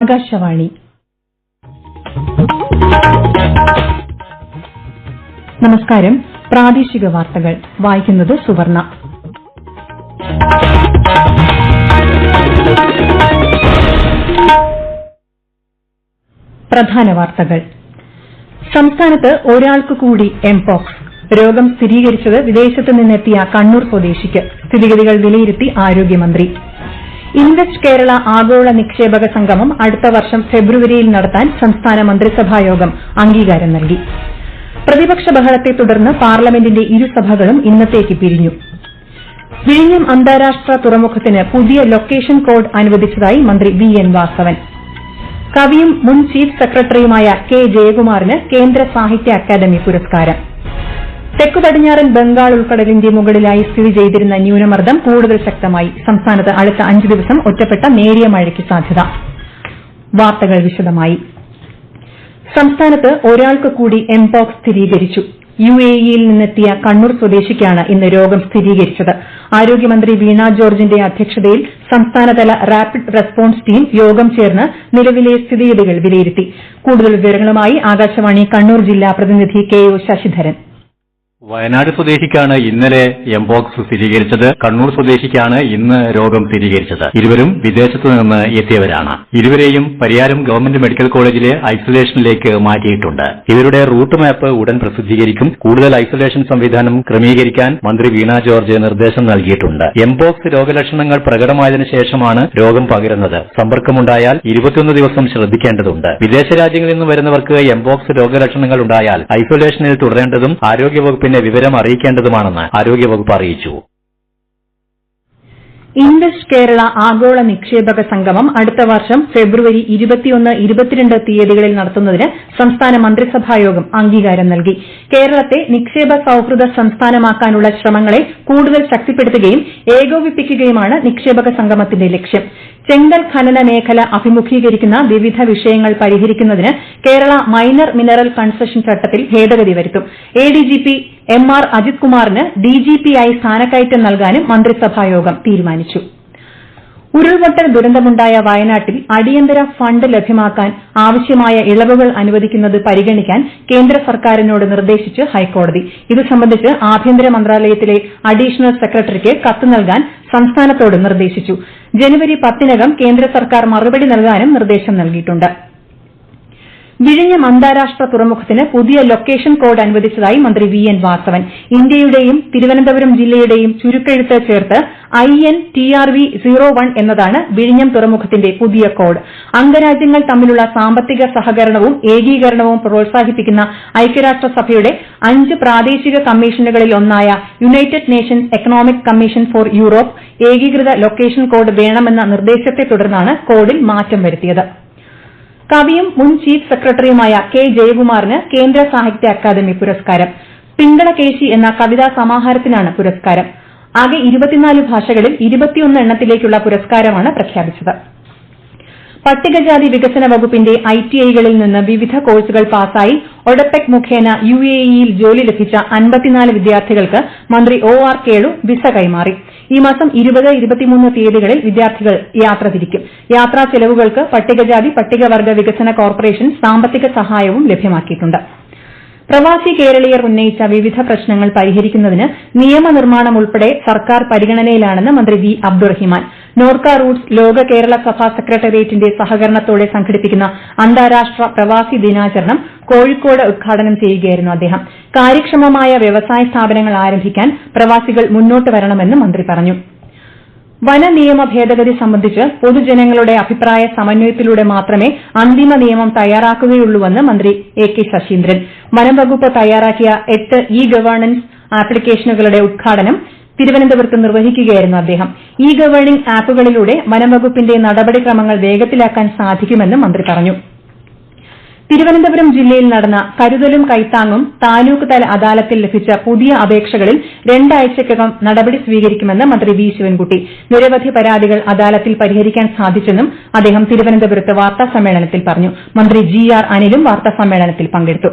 ആകാശവാണി. നമസ്കാരം. പ്രാദേശിക വാർത്തകൾ. വായിക്കുന്നത് സുവർണ. പ്രധാന വാർത്തകൾ. സംസ്ഥാനത്ത് ഒരാൾക്ക് കൂടി എംപോക്സ് രോഗം സ്ഥിരീകരിച്ചത് വിദേശത്ത് നിന്നെത്തിയ കണ്ണൂർ സ്വദേശിക്ക്. സ്ഥിതിഗതികൾ വിലയിരുത്തി ആരോഗ്യമന്ത്രി. ഇൻവെസ്റ്റ് കേരള ആഗോള നിക്ഷേപക സംഗമം അടുത്ത വർഷം ഫെബ്രുവരിയിൽ നടത്താൻ സംസ്ഥാന മന്ത്രിസഭായോഗം അംഗീകാരം നൽകി. പ്രതിപക്ഷ ബഹളത്തെ തുടർന്ന് പാർലമെന്റിന്റെ ഇരുസഭകളും ഇന്നത്തേക്ക് പിരിഞ്ഞു. വിഴിഞ്ഞം അന്താരാഷ്ട്ര തുറമുഖത്തിന് പുതിയ ലൊക്കേഷൻ കോഡ് അനുവദിച്ചതായി മന്ത്രി വി എൻ വാസവൻ. കവിയും മുൻ ചീഫ് സെക്രട്ടറിയുമായ കെ ജയകുമാറിന് കേന്ദ്ര സാഹിത്യ അക്കാദമി പുരസ്കാരം. തെക്കു പടിഞ്ഞാറൻ ബംഗാൾ ഉൾക്കടലിന്റെ മുകളിലായി സ്ഥിതി ചെയ്തിരുന്ന ന്യൂനമർദ്ദം കൂടുതൽ ശക്തമായി. സംസ്ഥാനത്ത് അടുത്ത അഞ്ച് ദിവസം ഒറ്റപ്പെട്ട നേരിയ മഴയ്ക്ക് സാധ്യത. വാർത്തകൾ വിശദമായി. സംസ്ഥാനത്ത് ഒരാൾക്ക് കൂടി എംപോക്സ് സ്ഥിരീകരിച്ചു. യു എ ഇയിൽ നിന്നെത്തിയ കണ്ണൂർ സ്വദേശിക്കാണ് ഇന്ന് രോഗം സ്ഥിരീകരിച്ചത്. ആരോഗ്യമന്ത്രി വീണ ജോർജിന്റെ അധ്യക്ഷതയിൽ സംസ്ഥാനതല റാപ്പിഡ് റെസ്പോൺസ് ടീം യോഗം ചേർന്ന് നിലവിലെ സ്ഥിതിഗതികൾ വിലയിരുത്തി. കൂടുതൽ വിവരങ്ങളുമായി ആകാശവാണി കണ്ണൂർ ജില്ലാ പ്രതിനിധി കെ ഒ ശശിധരൻ. വയനാട് സ്വദേശിക്കാണ് ഇന്നലെ എംബോക്സ് സ്ഥിരീകരിച്ചത്. കണ്ണൂർ സ്വദേശിക്കാണ് ഇന്ന് രോഗം സ്ഥിരീകരിച്ചത്. ഇരുവരും വിദേശത്തു നിന്ന് എത്തിയവരാണ്. ഇരുവരെയും പരിയാരം ഗവൺമെന്റ് മെഡിക്കൽ കോളേജിലെ ഐസൊലേഷനിലേക്ക് മാറ്റിയിട്ടുണ്ട്. ഇവരുടെ റൂട്ട് മാപ്പ് ഉടൻ പ്രസിദ്ധീകരിക്കും. കൂടുതൽ ഐസൊലേഷൻ സംവിധാനം ക്രമീകരിക്കാൻ മന്ത്രി വീണ ജോർജ് നിർദ്ദേശം നൽകിയിട്ടുണ്ട്. എംബോക്സ് രോഗലക്ഷണങ്ങൾ പ്രകടമായതിനു ശേഷമാണ് രോഗം പകരുന്നത്. സമ്പർക്കമുണ്ടായാൽ ഇരുപത്തിയൊന്ന് ദിവസം ശ്രദ്ധിക്കേണ്ടതുണ്ട്. വിദേശ രാജ്യങ്ങളിൽ നിന്ന് വരുന്നവർക്ക് എംബോക്സ് രോഗലക്ഷണങ്ങൾ ഉണ്ടായാൽ ഐസൊലേഷനിൽ തുടരേണ്ടതും ആരോഗ്യവകുപ്പിനെ വിവരം അറിയിക്കേണ്ടതുമാണെന്ന് ആരോഗ്യവകുപ്പ് അറിയിച്ചു. ഇൻവെസ്റ്റ് കേരള ആഗോള നിക്ഷേപക സംഗമം അടുത്ത വർഷം ഫെബ്രുവരി ഇരുപത്തിയൊന്ന് ഇരുപത്തിരണ്ട് തീയതികളിൽ നടത്തുന്നതിന് സംസ്ഥാന മന്ത്രിസഭായോഗം അംഗീകാരം നൽകി. കേരളത്തെ നിക്ഷേപ സൌഹൃദ സംസ്ഥാനമാക്കാനുള്ള ശ്രമങ്ങളെ കൂടുതൽ ശക്തിപ്പെടുത്തുകയും ഏകോപിപ്പിക്കുകയുമാണ് നിക്ഷേപക സംഗമത്തിന്റെ ലക്ഷ്യം. ചെങ്കൽ ഖനന മേഖല അഭിമുഖീകരിക്കുന്ന വിവിധ വിഷയങ്ങൾ പരിഹരിക്കുന്നതിന് കേരള മൈനർ മിനറൽ കൺസഷൻ ചട്ടത്തിൽ ഭേദഗതി വരുത്തും. എഡിജിപി എം ആർ അജിത് കുമാറിന് ഡിജിപിയായി സ്ഥാനക്കയറ്റം നൽകാനും മന്ത്രിസഭായോഗം തീരുമാനിച്ചു. ഉരുൾപൊട്ടൽ ദുരന്തമുണ്ടായ വയനാട്ടിൽ അടിയന്തര ഫണ്ട് ലഭ്യമാക്കാൻ ആവശ്യമായ ഇളവുകൾ അനുവദിക്കുന്നത് പരിഗണിക്കാൻ കേന്ദ്ര സർക്കാരിനോട് നിർദ്ദേശിച്ച് ഹൈക്കോടതി. ഇത് സംബന്ധിച്ച് ആഭ്യന്തര മന്ത്രാലയത്തിലെ അഡീഷണൽ സെക്രട്ടറിക്ക് കത്ത് നൽകാൻ സംസ്ഥാനത്തോട് നിർദ്ദേശിച്ചു. ജനുവരി പത്തിനകം കേന്ദ്ര സർക്കാർ മറുപടി നൽകാനും നിർദ്ദേശം നൽകിയിട്ടുണ്ട്. വിഴിഞ്ഞം അന്താരാഷ്ട്ര തുറമുഖത്തിന് പുതിയ ലൊക്കേഷൻ കോഡ് അനുവദിച്ചതായി മന്ത്രി വി എൻ വാസവൻ. ഇന്ത്യയുടെയും തിരുവനന്തപുരം ജില്ലയുടെയും ചുരുക്കെഴുത്ത് ചേർത്ത് I N T R V zero one എന്നതാണ് വിഴിഞ്ഞം തുറമുഖത്തിന്റെ പുതിയ കോഡ്. അംഗരാജ്യങ്ങൾ തമ്മിലുള്ള സാമ്പത്തിക സഹകരണവും ഏകീകരണവും പ്രോത്സാഹിപ്പിക്കുന്ന ഐക്യരാഷ്ട്രസഭയുടെ അഞ്ച് പ്രാദേശിക കമ്മീഷനുകളിൽ ഒന്നായ United Nations Economic Commission for Europe ഏകീകൃത ലൊക്കേഷൻ കോഡ് വേണമെന്ന നിർദ്ദേശത്തെ തുടർന്നാണ് കോഡിൽ മാറ്റം വരുത്തിയത്. കവിയും മുൻ ചീഫ് സെക്രട്ടറിയുമായ കെ ജയകുമാറിന് കേന്ദ്ര സാഹിത്യ അക്കാദമി പുരസ്കാരം. പിങ്കളകേശി എന്ന കവിതാ സമാഹാരത്തിനാണ് പുരസ്കാരം. ആകെ ഇരുപത്തിനാല് ഭാഷകളിൽ ഇരുപത്തിയൊന്ന് എണ്ണത്തിലേക്കുള്ള പുരസ്കാരമാണ് പ്രഖ്യാപിച്ചത്. പട്ടികജാതി വികസന വകുപ്പിന്റെ ഐടിഐകളിൽ നിന്ന് വിവിധ കോഴ്സുകൾ പാസായി ഒഡപെക് മുഖേന യു എ ഇയിൽ ജോലി ലഭിച്ച അൻപത്തിനാല് വിദ്യാർത്ഥികൾക്ക് മന്ത്രി ഒ ആർ കേളു വിസ കൈമാറി. ഈ മാസം ഇരുപത് ഇരുപത്തിമൂന്ന് തീയതികളിൽ വിദ്യാർത്ഥികൾ യാത്ര തിരിക്കും. യാത്രാ ചെലവുകൾക്ക് പട്ടികജാതി പട്ടികവർഗ വികസന കോർപ്പറേഷൻ സാമ്പത്തിക സഹായവും ലഭ്യമാക്കിയിട്ടുണ്ട്. പ്രവാസി കേരളീയർ ഉന്നയിച്ച വിവിധ പ്രശ്നങ്ങൾ പരിഹരിക്കുന്നതിന് നിയമനിർമ്മാണം ഉൾപ്പെടെ സർക്കാർ പരിഗണനയിലാണെന്ന് മന്ത്രി വി അബ്ദുറഹിമാൻ. നോർക്ക റൂട്ട്സ് ലോക കേരള സഭാ സെക്രട്ടേറിയറ്റിന്റെ സഹകരണത്തോടെ സംഘടിപ്പിക്കുന്ന അന്താരാഷ്ട്ര പ്രവാസി ദിനാചരണം കോഴിക്കോട് ഉദ്ഘാടനം ചെയ്യുകയായിരുന്നു അദ്ദേഹം. കാര്യക്ഷമമായ വ്യവസായ സ്ഥാപനങ്ങൾ ആരംഭിക്കാൻ പ്രവാസികൾ മുന്നോട്ട് വരണമെന്ന് മന്ത്രി പറഞ്ഞു. വനനിയമ ഭേദഗതി സംബന്ധിച്ച് പൊതുജനങ്ങളുടെ അഭിപ്രായ സമന്വയത്തിലൂടെ മാത്രമേ അന്തിമ നിയമം തയ്യാറാക്കുകയുള്ളൂവെന്ന് മന്ത്രി എ കെ ശശീന്ദ്രൻ. വനംവകുപ്പ് തയ്യാറാക്കിയ എട്ട് ഇ ഗവേണൻസ് ആപ്ലിക്കേഷനുകളുടെ ഉദ്ഘാടനം തിരുവനന്തപുരത്ത് നിർവഹിക്കുകയായിരുന്നു അദ്ദേഹം. ഇ ഗവേണിംഗ് ആപ്പുകളിലൂടെ വനംവകുപ്പിന്റെ നടപടിക്രമങ്ങൾ വേഗത്തിലാക്കാൻ സാധിക്കുമെന്നും മന്ത്രി പറഞ്ഞു. തിരുവനന്തപുരം ജില്ലയിൽ നടന്ന കരുതലും കൈത്താങ്ങും താലൂക്ക് തല അദാലത്തിൽ ലഭിച്ച പുതിയ അപേക്ഷകളിൽ രണ്ടാഴ്ചയ്ക്കകം നടപടി സ്വീകരിക്കുമെന്ന് മന്ത്രി വി ശിവൻകുട്ടി. നിരവധി പരാതികൾ അദാലത്തിൽ പരിഹരിക്കാൻ സാധിച്ചെന്നും അദ്ദേഹം തിരുവനന്തപുരത്ത് വാർത്താസമ്മേളനത്തിൽ പറഞ്ഞു. മന്ത്രി ജി ആർ അനിലും വാർത്താസമ്മേളനത്തിൽ പങ്കെടുത്തു.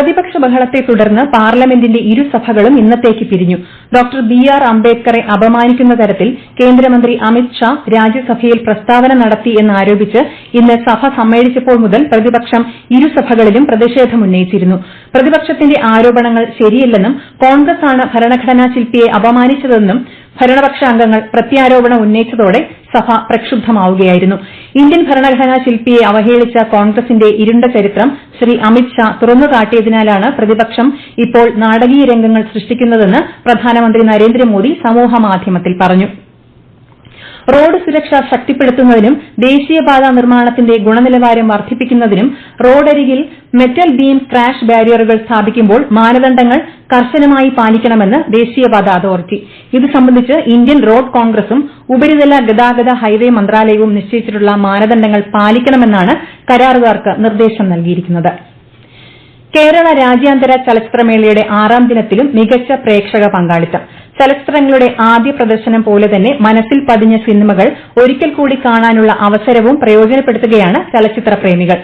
പ്രതിപക്ഷ ബഹളത്തെ തുടർന്ന് പാർലമെന്റിന്റെ ഇരുസഭകളും ഇന്നത്തേക്ക് പിരിഞ്ഞു. ഡോക്ടർ ബി ആർ അംബേദ്കറെ അപമാനിക്കുന്ന തരത്തിൽ കേന്ദ്രമന്ത്രി അമിത് ഷാ രാജ്യസഭയിൽ പ്രസ്താവന നടത്തി എന്നാരോപിച്ച് ഇന്ന് സഭ സമ്മേളിച്ചപ്പോൾ മുതൽ പ്രതിപക്ഷം ഇരുസഭകളിലും പ്രതിഷേധമുന്നയിച്ചിരുന്നു പ്രതിപക്ഷത്തിന്റെ ആരോപണങ്ങൾ ശരിയല്ലെന്നും ആണ് ഭരണഘടനാ ശില്പിയെ അപമാനിച്ചതെന്നും ഭരണപക്ഷ അംഗങ്ങൾ പ്രത്യാരോപണം ഉന്നയിച്ചതോടെ സഭ പ്രക്ഷുബ്ധമാവുകയായിരുന്നു. ഇന്ത്യൻ ഭരണഘടനാ ശില്പിയെ അവഹേളിച്ച കോൺഗ്രസിന്റെ ഇരുണ്ട ചരിത്രം ശ്രീ അമിത് ഷാ തുറന്നുകാട്ടിയതിനാലാണ് പ്രതിപക്ഷം ഇപ്പോൾ നാടകീയ രംഗങ്ങൾ സൃഷ്ടിക്കുന്നതെന്ന് പ്രധാനമന്ത്രി നരേന്ദ്രമോദി സമൂഹമാധ്യമത്തിൽ പറഞ്ഞു റോഡ് സുരക്ഷ ശക്തിപ്പെടുത്തുന്നതിനും ദേശീയപാത നിർമ്മാണത്തിന്റെ ഗുണനിലവാരം വർദ്ധിപ്പിക്കുന്നതിനും റോഡരികിൽ മെറ്റൽ ബീം ക്രാഷ് ബാരിയറുകൾ സ്ഥാപിക്കുമ്പോൾ മാനദണ്ഡങ്ങൾ കർശനമായി പാലിക്കണമെന്ന് ദേശീയപാത അതോറിറ്റി. ഇത് സംബന്ധിച്ച് ഇന്ത്യൻ റോഡ് കോൺഗ്രസും ഉപരിതല ഗതാഗത ഹൈവേ മന്ത്രാലയവും നിശ്ചയിച്ചിട്ടുള്ള മാനദണ്ഡങ്ങൾ പാലിക്കണമെന്നാണ് കരാറുകാർക്ക് നിർദ്ദേശം നൽകിയിരിക്കുന്നത്. കേരള രാജ്യാന്തര ചലച്ചിത്രമേളയുടെ ആറാം ദിനത്തിലും മികച്ച പ്രേക്ഷക പങ്കാളിത്തം. ചലച്ചിത്രങ്ങളുടെ ആദ്യ പ്രദർശനം പോലെ തന്നെ മനസ്സിൽ പതിഞ്ഞ സിനിമകൾ ഒരിക്കൽ കൂടി കാണാനുള്ള അവസരവും പ്രയോജനപ്പെടുത്തുകയാണ് ചലച്ചിത്ര പ്രേമികൾ.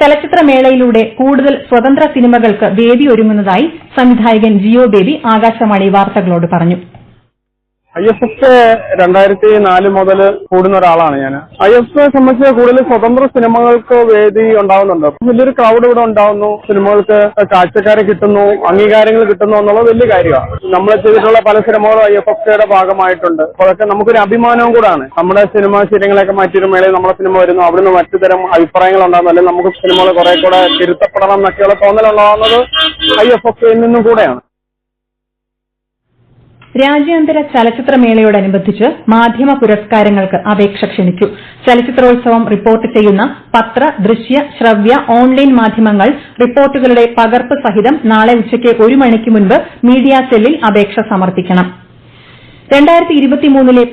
ചലച്ചിത്രമേളയിലൂടെ കൂടുതൽ സ്വതന്ത്ര സിനിമകൾക്ക് വേദിയൊരുങ്ങുന്നതായി സംവിധായകൻ ജിയോ ബേബി ആകാശവാണി വാർത്തകളോട് പറഞ്ഞു. ഐ എസ് എഫ് രണ്ടായിരത്തി നാല് മുതൽ കൂടുന്ന ഒരാളാണ് ഞാൻ ഐ എഫ് എ സംബന്ധിച്ച് കൂടുതൽ സ്വതന്ത്ര സിനിമകൾക്ക് വേദി ഉണ്ടാവുന്നുണ്ട്. വലിയൊരു ക്രൗഡ് ഇവിടെ ഉണ്ടാവുന്നു. സിനിമകൾക്ക് കാഴ്ചക്കാരെ കിട്ടുന്നു അംഗീകാരങ്ങൾ കിട്ടുന്നു എന്നുള്ളത് വലിയ കാര്യമാണ്. നമ്മൾ ചെയ്തിട്ടുള്ള പല സിനിമകളും ഐ എഫ് എഫ് ഭാഗമായിട്ടുണ്ട്. അപ്പോൾ അതൊക്കെ നമുക്കൊരു അഭിമാനവും കൂടാണ്. നമ്മുടെ സിനിമ ശീലങ്ങളൊക്കെ മാറ്റിയൊരു മേളയിൽ നമ്മുടെ സിനിമ വരുന്നു. അവിടുന്ന് മറ്റു തരം അഭിപ്രായങ്ങൾ ഉണ്ടാകുന്നു. അല്ലെങ്കിൽ നമുക്ക് സിനിമകൾ കുറെ കൂടെ തിരുത്തപ്പെടണം എന്നൊക്കെയുള്ള തോന്നലുണ്ടാകുന്നത് ഐ എഫ് എഫ് നിന്നും കൂടെയാണ്. രാജ്യാന്തര ചലച്ചിത്രമേളയോടനുബന്ധിച്ച് മാധ്യമ പുരസ്കാരങ്ങൾക്ക് അപേക്ഷ ക്ഷണിച്ചു. ചലച്ചിത്രോത്സവം റിപ്പോർട്ട് ചെയ്യുന്ന പത്ര ദൃശ്യ ശ്രവ്യ ഓൺലൈൻ മാധ്യമങ്ങൾ റിപ്പോർട്ടുകളുടെ പകർപ്പ് സഹിതം നാളെ ഉച്ചയ്ക്ക് ഒരു മണിക്ക് മുൻപ് മീഡിയ സെല്ലിൽ അപേക്ഷ സമർപ്പിക്കണം.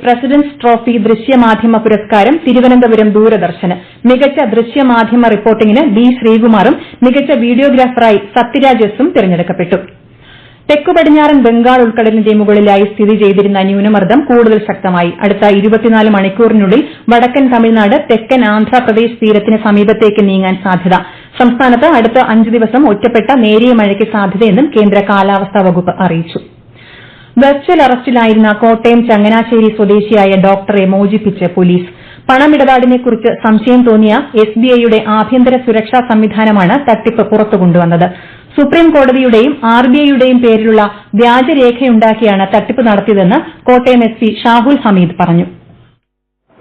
പ്രസിഡന്റ്സ് ട്രോഫി ദൃശ്യമാധ്യമ പുരസ്കാരം തിരുവനന്തപുരം ദൂരദർശന്. മികച്ച ദൃശ്യമാധ്യമ റിപ്പോർട്ടിംഗിന് ബി ശ്രീകുമാറും മികച്ച വീഡിയോഗ്രാഫറായി സത്യരാജ് എസും തിരഞ്ഞെടുക്കപ്പെട്ടു. തെക്കു പടിഞ്ഞാറൻ ബംഗാൾ ഉൾക്കടലിന്റെ മുകളിലായി സ്ഥിതി ചെയ്തിരുന്ന ന്യൂനമർദ്ദം കൂടുതൽ ശക്തമായി. അടുത്ത മണിക്കൂറിനുള്ളിൽ വടക്കൻ തമിഴ്നാട് തെക്കൻ ആന്ധ്രാപ്രദേശ് തീരത്തിന് സമീപത്തേക്ക് നീങ്ങാൻ സാധ്യത. സംസ്ഥാനത്ത് അടുത്ത അഞ്ച് ദിവസം ഒറ്റപ്പെട്ട നേരിയ മഴയ്ക്ക് സാധ്യതയെന്നും കേന്ദ്ര കാലാവസ്ഥാ വകുപ്പ് അറിയിച്ചു. വെർച്വൽ അറസ്റ്റിലായിരുന്ന കോട്ടയം ചങ്ങനാശ്ശേരി സ്വദേശിയായ ഡോക്ടറെ മോചിപ്പിച്ച് പോലീസ്. പണമിടപാടിനെക്കുറിച്ച് സംശയം തോന്നിയ എസ്ബിഐയുടെ ആഭ്യന്തര സുരക്ഷാ സംവിധാനമാണ് തട്ടിപ്പ് പുറത്തുകൊണ്ടുവന്നത്. സുപ്രീം കോടതിയുടെയും ആർബിഐയുടെയും പേരിലുള്ള വ്യാജരേഖയുണ്ടാക്കിയാണ് തട്ടിപ്പ് നടത്തിയതെന്ന് കോട്ടയം എസ് പി ഷാഹുൽ ഹമീദ് പറഞ്ഞു.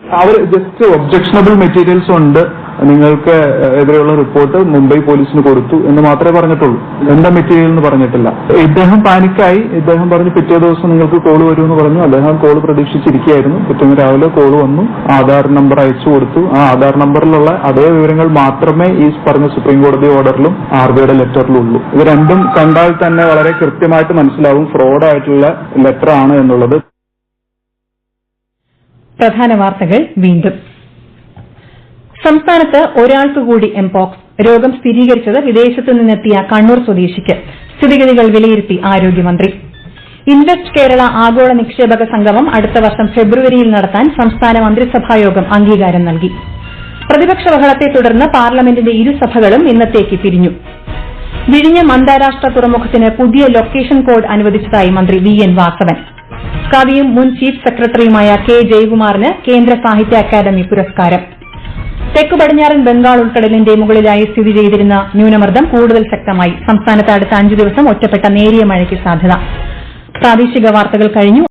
അവർ ജസ്റ്റ് ഒബ്ജക്ഷണബിൾ മെറ്റീരിയൽസ് ഉണ്ട്. നിങ്ങൾക്ക് എതിരെയുള്ള റിപ്പോർട്ട് മുംബൈ പോലീസിന് കൊടുത്തു എന്ന് മാത്രമേ പറഞ്ഞിട്ടുള്ളൂ. എന്താ മെറ്റീരിയൽ എന്ന് പറഞ്ഞിട്ടില്ല. ഇദ്ദേഹം പാനിക്കായി. ഇദ്ദേഹം പറഞ്ഞു പിറ്റേ ദിവസം നിങ്ങൾക്ക് കോൾ വരുമെന്ന് പറഞ്ഞു. അദ്ദേഹം കോൾ പ്രതീക്ഷിച്ചിരിക്കുകയായിരുന്നു. പിറ്റേന്ന് രാവിലെ കോൾ വന്നു. ആധാർ നമ്പർ അയച്ചു കൊടുത്തു. ആ ആധാർ നമ്പറിലുള്ള അതേ വിവരങ്ങൾ മാത്രമേ ഈ പറഞ്ഞ സുപ്രീം കോടതി ഓർഡറിലും ആർ ബിയുടെ ലെറ്ററിലും ഉള്ളൂ ഇത് രണ്ടും കണ്ടാൽ തന്നെ വളരെ കൃത്യമായിട്ട് മനസ്സിലാവും ഫ്രോഡായിട്ടുള്ള ലെറ്റർ ആണ് എന്നുള്ളത്. പ്രധാന വാർത്തകൾ വീണ്ടും. സംസ്ഥാനത്ത് ഒരാൾക്ക് കൂടി എംപോക്സ് രോഗം സ്ഥിരീകരിച്ചത് വിദേശത്തു നിന്നെത്തിയ കണ്ണൂർ സ്വദേശിക്ക്. സ്ഥിതിഗതികൾ വിലയിരുത്തി ആരോഗ്യമന്ത്രി. ഇൻവെസ്റ്റ് കേരള ആഗോള നിക്ഷേപക സംഗമം അടുത്ത വർഷം ഫെബ്രുവരിയിൽ നടത്താൻ സംസ്ഥാന മന്ത്രിസഭായോഗം അംഗീകാരം നൽകി. പ്രതിപക്ഷ ബഹളത്തെ തുടർന്ന് പാർലമെന്റിന്റെ ഇരുസഭകളും ഇന്നത്തേക്ക് പിരിഞ്ഞു. വിഴിഞ്ഞം അന്താരാഷ്ട്ര തുറമുഖത്തിന് പുതിയ ലൊക്കേഷൻ കോഡ് അനുവദിച്ചതായി മന്ത്രി വി എൻ വാസവൻ. കവിയും മുൻ ചീഫ് സെക്രട്ടറിയുമായ കെ ജയകുമാറിന് കേന്ദ്ര സാഹിത്യ അക്കാദമി പുരസ്കാരം. തെക്കു പടിഞ്ഞാറൻ ബംഗാൾ ഉൾക്കടലിന്റെ മുകളിലായി സ്ഥിതി ചെയ്തിരുന്ന ന്യൂനമർദ്ദം കൂടുതൽ ശക്തമായി. സംസ്ഥാനത്ത് അടുത്ത അഞ്ചു ദിവസം ഒറ്റപ്പെട്ട നേരിയ മഴയ്ക്ക് സാധ്യത. പ്രാദേശിക വാർത്തകൾ കഴിഞ്ഞു.